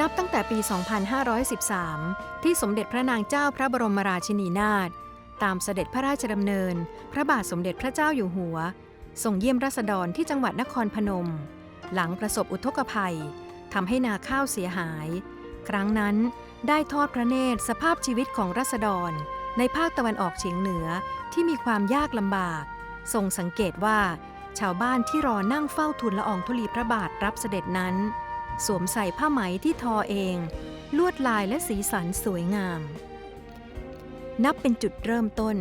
นับตั้งแต่ปี 2513 ที่สมเด็จพระนางเจ้าพระบรมราชินีนาถตามเสด็จพระราชดำเนิน พระบาทสมเด็จพระเจ้าอยู่หัวส่งเยี่ยมราษฎรที่จังหวัดนครพนม หลังประสบอุทกภัยทำให้นาข้าวเสียหาย ครั้งนั้นได้ทอดพระเนตรสภาพชีวิตของราษฎร ในภาคตะวันออกเฉียงเหนือที่มีความยากลำบาก ทรงสังเกตว่า ชาวบ้านที่รอนั่งเฝ้าทูลละอองธุลีพระบาทรับเสด็จนั้น สวมใส่ผ้าไหมที่ทอเอง ลวดลายและสีสันสวยงาม นับเป็นจุดเริ่มต้น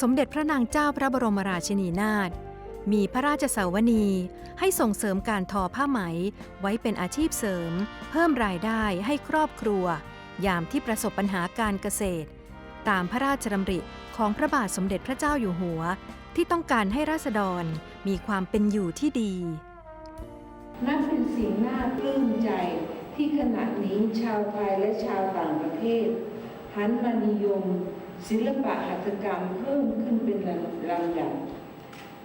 สมเด็จพระนางเจ้าพระบรมราชินีนาถมีพระราชสาวนีให้ส่งเสริมการทอผ้าไหมไว้เป็นอาชีพเสริม เพิ่มรายได้ให้ครอบครัว ยามที่ประสบปัญหาการเกษตร ตามพระราชดำริของพระบาทสมเด็จพระเจ้าอยู่หัว ที่ต้องการให้ราษฎรมีความเป็นอยู่ที่ดี นับเป็นสิ่งน่าปลื้มใจที่ขณะนี้ชาวไทยและชาวต่างประเทศ หันมานิยม ศิลปะหัตถกรรมเพิ่มขึ้นเป็นลำดับ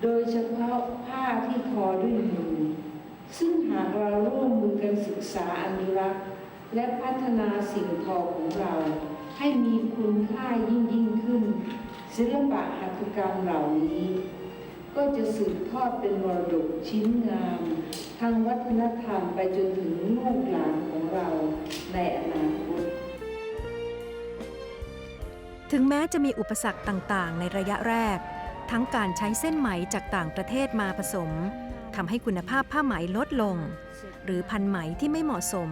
โดยเฉพาะผ้าที่ทอด้วยมือซึ่งหากเราร่วมมือกันศึกษาอนุรักษ์ และพัฒนาสิ่งทอของเรา ให้มีคุณค่ายิ่งยิ่งขึ้น ศิลปะหัตถกรรมเหล่านี้ ก็จะสืบทอดเป็นมรดกชิ้นงาม ทางวัฒนธรรมไปจนถึงลูกหลานของเราในอนาคต ถึงแม้จะมีอุปสรรคต่างๆ ในระยะแรก ทั้งการใช้เส้นไหมจากต่างประเทศมาผสมทำให้คุณภาพผ้าไหมลดลง หรือพันไหมที่ไม่เหมาะสม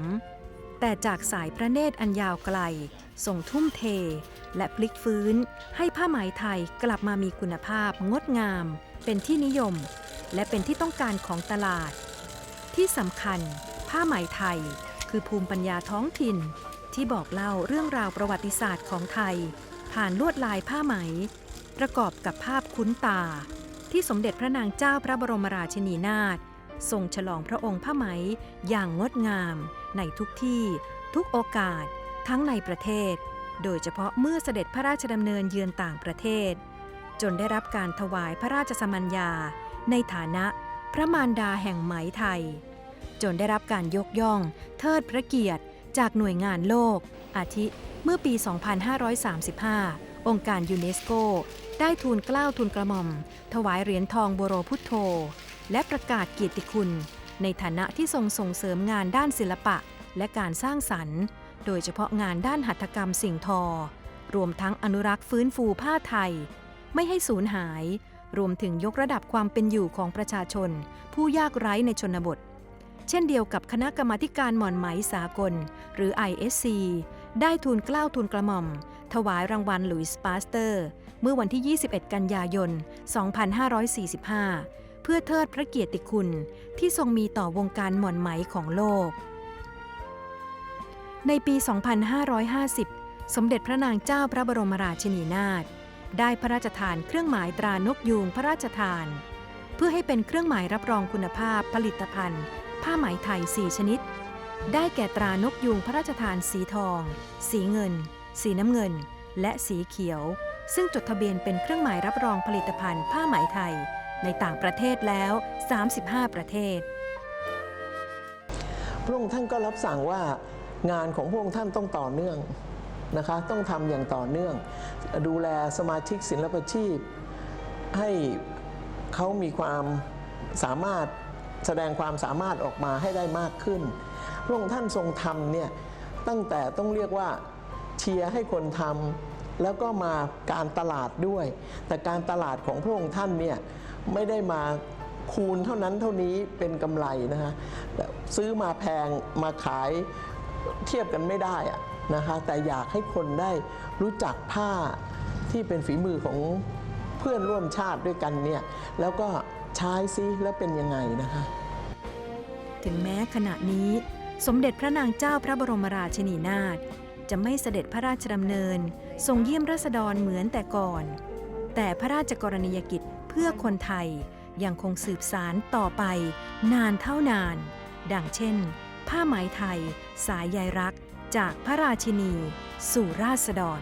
แต่จากสายพระเนตรอันยาวไกลส่งทุ่มเท และพลิกฟื้น ให้ผ้าไหมไทยกลับมามีคุณภาพงดงาม เป็นที่นิยม และเป็นที่ต้องการของตลาด ที่สำคัญ ผ้าไหมไทย คือภูมิปัญญาท้องถิ่น ที่บอกเล่าเรื่องราวประวัติศาสตร์ของไทย ผ่านลวดลายผ้าไหม ประกอบกับภาพคุ้นตา ที่สมเด็จพระนางเจ้าพระบรมราชินีนาถทรงฉลองพระองค์ผ้าไหมอย่างงดงาม ในทุกที่ ทุกโอกาส ทั้งในประเทศ โดยเฉพาะเมื่อเสด็จพระราชดำเนินเยือนต่างประเทศ จนได้รับการถวายพระราชสมัญญา ในฐานะ พระมารดาแห่งไหมไทย จนได้รับการยกย่อง เทิดพระเกียรติ จากหน่วยงานโลก อาทิเมื่อปี 2535 องค์การยูเนสโก ได้ทูลเกล้าทูลกระหม่อม ถวายเหรียญทองบโรพุทโธ และประกาศเกียรติคุณ ในฐานะที่ทรงส่งเสริมงานด้านศิลปะและการสร้างสรรค์ โดยเฉพาะงานด้านหัตถกรรมสิ่งทอ รวมทั้งอนุรักษ์ฟื้นฟูผ้าไทย ไม่ให้สูญหาย รวมถึงยกระดับความเป็นอยู่ของประชาชน ผู้ยากไร้ในชนบท เช่นเดียวกับคณะกรรมาการหม่อนไหมสากล หรือ ISC ได้ทูลกล้าวทูลกระหม่อม ถวายรางวัลหลุยส์ปาสเตอร์ เมื่อวันที่ 21 กันยายน 2545 เพื่อเทิดพระเกียรติคุณที่ทรงมีต่อวงการหม่อนไหมของโลก ในปี 2550 สมเด็จพระนางเจ้าพระบรมราชินีนาถ ได้พระราชทานเครื่องหมายตรานกยูงพระราชทาน เพื่อให้เป็นเครื่องหมายรับรองคุณภาพผลิตภัณฑ์ ผ้าไหมไทย 4 ชนิด ได้แก่ตรานกยูงพระราชทานสีทอง สีเงิน สีน้ำเงิน และสีเขียว ซึ่งจดทะเบียนเป็นเครื่องหมายรับรองผลิตภัณฑ์ผ้าไหมไทย ในต่างประเทศแล้ว 35 ประเทศ พระองค์ท่านก็รับสั่งว่างานของพระองค์ท่านต้องต่อเนื่อง นะคะต้องทำอย่างต่อเนื่อง ดูแลสมาชิกศิลปชีพ ให้เขามีความสามารถแสดงความสามารถออกมาให้ได้มากขึ้น พระองค์ท่านทรงทำเนี่ยตั้งแต่ต้องเรียกว่าเชียร์ให้คนทำแล้วก็มาการตลาดด้วย แต่การตลาดของพระองค์ท่านเนี่ยไม่ได้มาคูณเท่านั้นเท่านี้เป็นกำไรนะคะซื้อมาแพงมาขาย เทียบกันไม่ได้อะนะคะแต่อยากให้คนได้รู้จักผ้าที่เป็นฝีมือของเพื่อนร่วมชาติด้วยกันเนี่ยแล้วก็ใช้ซิแล้วเป็นยังไงนะคะ ถึงแม้ขณะนี้ สมเด็จพระนางเจ้าพระบรมราชินีนาถจะไม่เสด็จพระราชดำเนิน ทรงเยี่ยมราษฎรเหมือนแต่ก่อน แต่พระราชกรณียกิจเพื่อคนไทยยังคงสืบสารต่อไป นานเท่านาน ดังเช่น ผ้าไหมไทย สายใยรัก จากพระราชินี สู่ราษฎร